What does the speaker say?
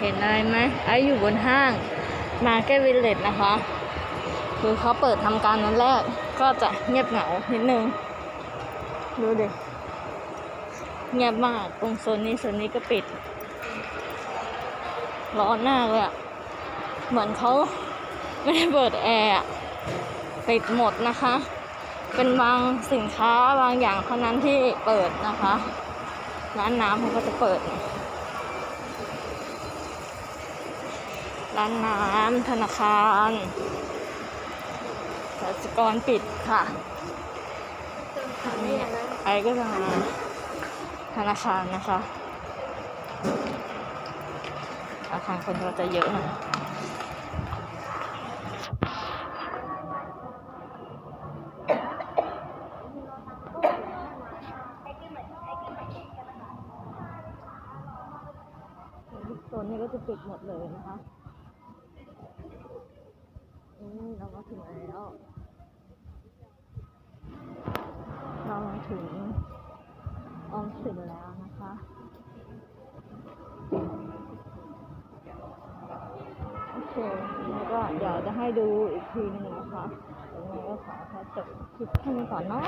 เห็นอะไรไหมไออยู่บนห้างมาแก้วิลเลจนะคะ คือเขาเปิดทำการวันแรก ก็จะเงียบเหงานิดนึง ดูดิ เงียบมากตรงโซนนี้โซนนี้ก็ปิด ร้อนมากเลยอะเหมือนเขาไม่ได้เปิดแอร์ปิดหมดนะคะ เป็นบางสินค้าบางอย่างเท่านั้นที่เปิดนะคะ ร้านน้ำเขาก็จะเปิด ร้านน้ำธนาคารกสกรปิดค่ะอันนี้ไอ้ก็จะมาธนาคารนะคะอาคารคนก็จะเยอะหน่อยโซนนี้ก็จะปิดหมดเลยนะคะอืมเรามาถึงแล้ว เรามา ถึงออมสินแล้วนะคะ โอเค แล้วก็เดี๋ยวจะให้ดูอีกทีนึงนะคะยังไงก็ขอแค่จบคลิปแค่นี้ก่อนเนาะ